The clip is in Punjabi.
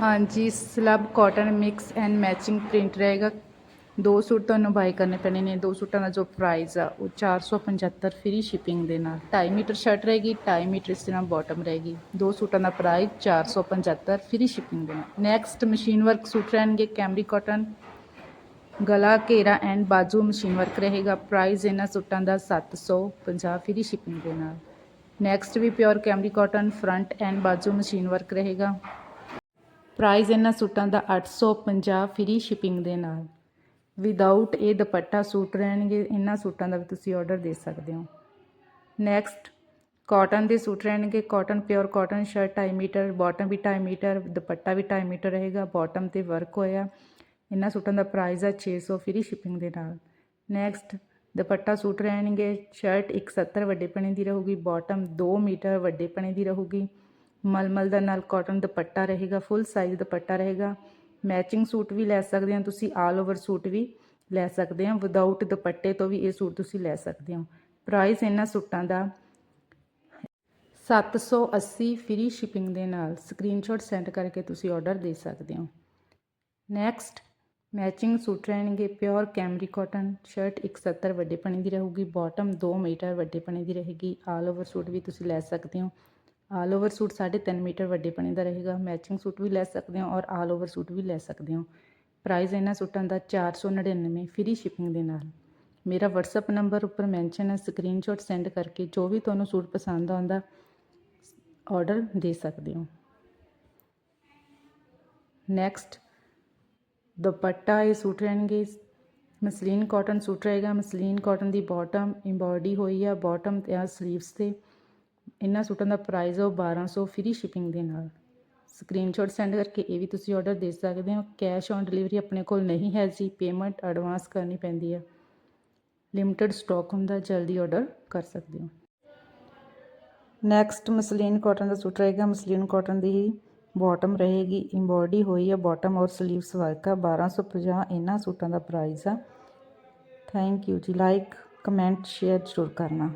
ਹਾਂਜੀ, slub cotton mix and matching print ਰਹੇਗਾ। ਦੋ ਸੂਟ ਤੁਹਾਨੂੰ ਬਾਈ ਕਰਨੇ ਪੈਣੇ ਨੇ। ਦੋ ਸੂਟਾਂ ਦਾ ਜੋ ਪ੍ਰਾਈਸ ਆ, ਉਹ 475 ਫ੍ਰੀ ਸ਼ਿਪਿੰਗ ਦੇ ਨਾਲ। 2.5 ਮੀਟਰ ਸ਼ਰਟ ਰਹੇਗੀ 2.5 ਮੀਟਰ ਇਸ ਤਰ੍ਹਾਂ ਬਾਟਮ ਰਹੇਗੀ। ਦੋ ਸੂਟਾਂ ਦਾ ਪ੍ਰਾਈਸ 475 ਫ੍ਰੀ ਸ਼ਿਪਿੰਗ ਦੇ ਨਾਲ। ਨੈਕਸਟ ਮਸ਼ੀਨ ਵਰਕ ਸੂਟ ਰਹਿਣਗੇ ਕੈਮਰੀ ਕਾਟਨ ਗਲਾ, ਘੇਰਾ ਐਂਡ ਬਾਜੂ ਮਸ਼ੀਨ ਵਰਕ ਰਹੇਗਾ। ਪ੍ਰਾਈਸ ਇਹਨਾਂ ਸੂਟਾਂ ਦਾ 750 ਫ੍ਰੀ ਸ਼ਿਪਿੰਗ ਦੇ ਨਾਲ। ਨੈਕਸਟ ਵੀ pure Camry cotton front and ਬਾਜੂ ਮਸ਼ੀਨ ਵਰਕ ਰਹੇਗਾ। ਪ੍ਰਾਈਸ ਇਹਨਾਂ ਸੂਟਾਂ ਦਾ 850 ਫ੍ਰੀ ਸ਼ਿਪਿੰਗ ਦੇ ਨਾਲ। ਵਿਦਆਊਟ ਇਹ ਦੁਪੱਟਾ ਸੂਟ ਰਹਿਣਗੇ, ਇਹਨਾਂ ਸੂਟਾਂ ਦਾ ਵੀ ਤੁਸੀਂ ਆਰਡਰ ਦੇ ਸਕਦੇ ਹੋ। ਨੈਕਸਟ ਕਾਟਨ ਦੇ ਸੂਟ ਰਹਿਣਗੇ। Cotton pure cotton shirt 2.5 metre bottom ਵੀ 2.5 ਮੀਟਰ, ਦੁਪੱਟਾ ਵੀ 2.5 ਮੀਟਰ ਰਹੇਗਾ। ਬਾਟਮ ਤੇ ਵਰਕ ਹੋਇਆ। ਇਹਨਾਂ ਸੂਟਾਂ ਦਾ ਪ੍ਰਾਈਸ ਹੈ 600 ਫ੍ਰੀ ਸ਼ਿਪਿੰਗ ਦੇ ਨਾਲ। ਨੈਕਸਟ ਦੁਪੱਟਾ ਸੂਟ ਰਹਿਣਗੇ। ਸ਼ਰਟ 170 ਵੱਡੇ ਪਣੇ ਦੀ ਰਹੂਗੀ। ਬਾਟਮ 2 ਮੀਟਰ ਵੱਡੇ ਪਣੇ ਦੀ ਰਹੂਗੀ। ਮਲਮਲ ਦਾ ਨਾਲ ਕਾਟਨ ਦੁਪੱਟਾ ਰਹੇਗਾ ਫੁੱਲ ਸਾਈਜ਼ ਦੁਪੱਟਾ ਰਹੇਗਾ। ਮੈਚਿੰਗ ਸੂਟ ਵੀ ਲੈ ਸਕਦੇ ਹੋ ਤੁਸੀਂ ਆਲ ਓਵਰ ਸੂਟ ਵੀ ਲੈ ਸਕਦੇ ਹੋ। ਵਿਦਆਊਟ ਦੁਪੱਟੇ ਤੋਂ ਵੀ ਇਹ ਸੂਟ ਤੁਸੀਂ ਲੈ ਸਕਦੇ ਹੋ। ਪ੍ਰਾਈਸ ਇਹਨਾਂ ਸੂਟਾਂ ਦਾ 780 ਫ੍ਰੀ ਸ਼ਿਪਿੰਗ ਦੇ ਨਾਲ ਸਕਰੀਨਸ਼ਾਟ ਸੈਂਡ ਕਰਕੇ ਤੁਸੀਂ ਆਰਡਰ ਦੇ ਸਕਦੇ ਹੋ। ਨੈਕਸਟ ਮੈਚਿੰਗ ਸੂਟ ਰਹਿਣਗੇ ਪਿਓਰ ਕੈਮਰੀ ਕਾਟਨ ਸ਼ਰਟ 170 ਵੱਡੇ ਪਣੇ ਦੀ ਰਹੂਗੀ ਬਾਟਮ 2 ਮੀਟਰ ਵੱਡੇ ਪਣੇ ਦੀ ਰਹੇਗੀ। ਆਲ ਓਵਰ ਸੂਟ ਵੀ ਤੁਸੀਂ ਲੈ ਸਕਦੇ ਹੋ। ਆਲ ਓਵਰ ਸੂਟ 3.5 ਮੀਟਰ ਵੱਡੇ ਪਣੇ ਦਾ ਰਹੇਗਾ। ਮੈਚਿੰਗ ਸੂਟ ਵੀ ਲੈ ਸਕਦੇ ਹੋ ਔਰ ਆਲ ਓਵਰ ਸੂਟ ਵੀ ਲੈ ਸਕਦੇ ਹੋ। ਪ੍ਰਾਈਸ ਇਹਨਾਂ ਸੂਟਾਂ ਦਾ 499 ਫ੍ਰੀ ਸ਼ਿਪਿੰਗ ਦੇ ਨਾਲ। ਮੇਰਾ WhatsApp ਨੰਬਰ ਉੱਪਰ ਮੈਂਸ਼ਨ ਹੈ। ਸਕਰੀਨਸ਼ਾਟ ਸੈਂਡ ਕਰਕੇ ਜੋ ਵੀ ਤੁਹਾਨੂੰ ਸੂਟ ਪਸੰਦ ਆਉਂਦਾ ਆਰਡਰ ਦੇ ਸਕਦੇ ਹੋ। ਨੈਕਸਟ ਦੁਪੱਟਾ ਇਹ ਸੂਟ ਰਹਿਣਗੇ। ਮਸਲੀਨ ਕਾਟਨ ਸੂਟ ਰਹੇਗਾ। ਮਸਲੀਨ ਕਾਟਨ ਦੀ ਬਾਟਮ ਐਮਬੋਡੀ ਹੋਈ ਆ। ਬਾਟਮ ਤੇ ਆ ਸਲੀਵਸ ਤੇ। ਇਹਨਾਂ ਸੂਟਾਂ ਦਾ ਪ੍ਰਾਈਸ ਉਹ 1200 ਫ੍ਰੀ ਸ਼ਿਪਿੰਗ ਦੇ ਨਾਲ। ਸਕਰੀਨਸ਼ਾਟ ਸੈਂਡ ਕਰਕੇ ਇਹ ਵੀ ਤੁਸੀਂ ਆਰਡਰ ਦੇ ਸਕਦੇ ਹੋ। ਕੈਸ਼ ਔਨ ਡਿਲੀਵਰੀ ਆਪਣੇ ਕੋਲ ਨਹੀਂ ਹੈ ਜੀ ਪੇਮੈਂਟ ਐਡਵਾਂਸ ਕਰਨੀ ਪੈਂਦੀ ਹੈ ਲਿਮਟਿਡ ਸਟਾਕ ਹੁੰਦਾ, ਜਲਦੀ ਆਰਡਰ ਕਰ ਸਕਦੇ ਹੋ। ਨੈਕਸਟ ਮਸਲੀਨ ਕਾਟਨ ਦਾ ਸੂਟ ਰਹੇਗਾ। ਮਸਲੀਨ ਕਾਟਨ ਦੀ ਹੀ ਬਾਟਮ ਰਹੇਗੀ ਐਮਬੋਡੀ ਹੋਈ ਹੈ ਬਾਟਮ ਔਰ ਸਲੀਵਸ ਵਰਕ ਆ 1250 ਇਹਨਾਂ ਸੂਟਾਂ ਦਾ ਪ੍ਰਾਈਸ ਆ। Thank you ji. Like comment share ਜ਼ਰੂਰ ਕਰਨਾ।